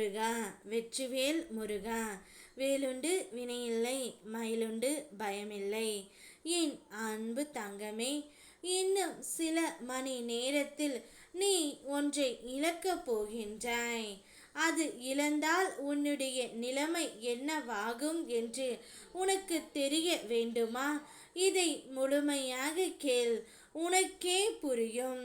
முருகா வெற்றிவேல் முருகா. வேலுண்டு வினையில்லை மயிலுண்டு பயமில்லை. என் அன்பு தங்கமே இன்னும் சில மணி நேரத்தில் நீ ஒன்றை இழக்கப் போகின்றாய். அது இழந்தால் உன்னுடைய நிலைமை என்னவாகும் என்று உனக்கு தெரிய வேண்டுமா? இதை முழுமையாக கேள் உனக்கே புரியும்.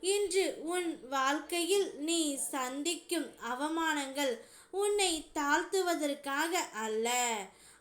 இன்று உன் வாழ்க்கையில் நீ சந்திக்கும் அவமானங்கள் உன்னை தாழ்த்துவதற்காக அல்ல.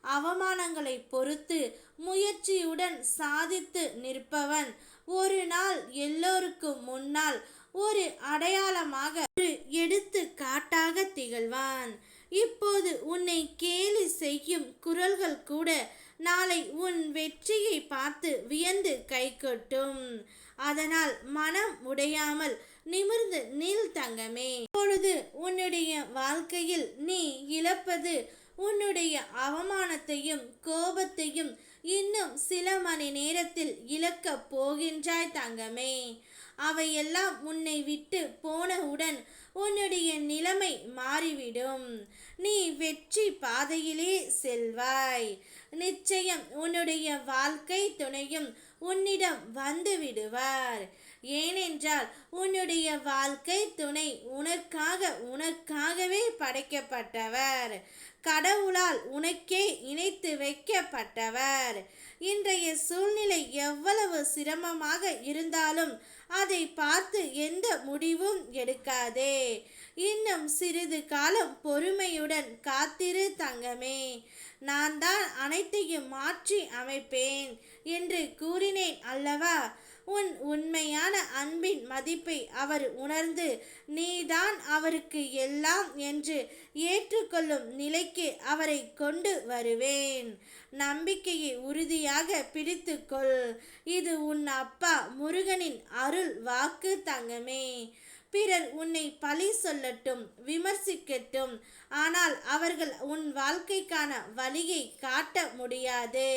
அவமானங்களை பொறுத்து முயற்சியுடன் சாதித்து நிற்பவன் ஒரு நாள் எல்லோருக்கும் முன்னால் ஒரு அடையாளமாக ஒரு எடுத்து காட்டாக திகழ்வான். இப்போது உன்னை கேலி செய்யும் குரல்கள் கூட நாளை உன் வெற்றியை பார்த்து வியந்து கை கொட்டும். அதனால் மனம் உடையாமல் நிமிர்ந்து நில் தங்கமே. இப்பொழுது உன்னுடைய வாழ்க்கையில் நீ இழப்பது உன்னுடைய அவமானத்தையும் கோபத்தையும் இன்னும் சில மணி நேரத்தில் இழக்கப் போகின்றாய் தங்கமே. அவையெல்லாம் உன்னை விட்டு போனவுடன் உன்னுடைய நிலைமை மாறிவிடும். நீ வெற்றி பாதையிலே செல்வாய். நிச்சயம் உன்னுடைய வாழ்க்கை துணையும் உன்னிடம் வந்து விடுவார். ஏனென்றால் உன்னுடைய வாழ்க்கை துணை உனக்காக உனக்காகவே படைக்கப்பட்டவர். கடவுளால் உனக்கே இணைத்து வைக்கப்பட்டவர். இன்றைய சூழ்நிலை எவ்வளவு சிரமமாக இருந்தாலும் அதை பார்த்து எந்த முடிவும் எடுக்காதே. இன்னும் சிறிது காலம் பொறுமையுடன் காத்திரு தங்கமே. நான் தான் அனைத்தையும் மாற்றி அமைப்பேன் என்று கூறினேன் அல்லவா? உன் உண்மையான அன்பின் மதிப்பை அவர் உணர்ந்து நீதான் அவருக்கு எல்லாம் என்று ஏற்றுக்கொள்ளும் நிலைக்கு அவரை கொண்டு வருவேன். நம்பிக்கையை உறுதியாக பிடித்துக்கொள் இது உன் அப்பா முருகனின் அருள் வாக்கு தங்கமே. பிறர் உன்னை பழி சொல்லட்டும் விமர்சிக்கட்டும். ஆனால் அவர்கள் உன் வாழ்க்கைக்கான வழியை காட்ட முடியாது.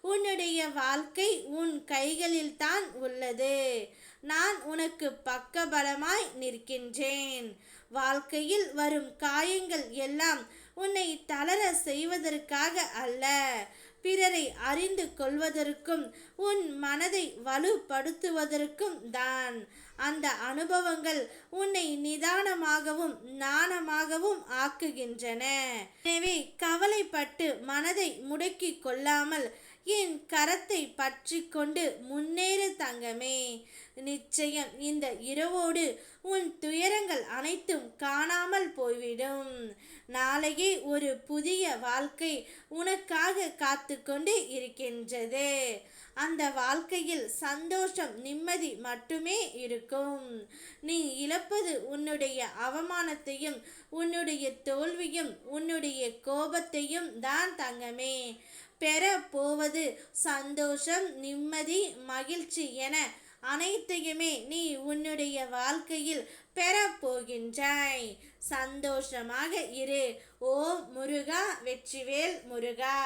உன்னுடைய வாழ்க்கை உன் கைகளில் தான் உள்ளது. நான் உனக்கு பக்கபலமாய் நிற்கின்றேன். வாழ்க்கையில் வரும் காயங்கள் எல்லாம் உன்னை தளர செய்வதற்காக அல்ல. பிறரை அறிந்து கொள்வதற்கும் உன் மனதை வலுப்படுத்துவதற்கும் தான். அந்த அனுபவங்கள் உன்னை நிதானமாகவும் நாணமாகவும் ஆக்குகின்றன. எனவே கவலைப்பட்டு மனதை முடக்கி கொள்ளாமல் என் கரத்தை பற்றி கொண்டு முன்னேறு தங்கமே. நிச்சயம் இந்த இரவோடு உன் துயரங்கள் அனைத்தும் காணாமல் போய்விடும். நாளையே ஒரு புதிய வாழ்க்கை உனக்காக காத்து கொண்டு இருக்கின்றது. அந்த வாழ்க்கையில் சந்தோஷம் நிம்மதி மட்டுமே இருக்கும். நீ இழப்பது உன்னுடைய அவமானத்தையும் உன்னுடைய தோல்வியும் உன்னுடைய கோபத்தையும் தான் தங்கமே. பெற போவது சந்தோஷம் நிம்மதி மகிழ்ச்சி என அனைத்தையுமே நீ உன்னுடைய வாழ்க்கையில் பெறப்போகின்றாய். சந்தோஷமாக இரு. ஓ முருகா வெற்றிவேல் முருகா.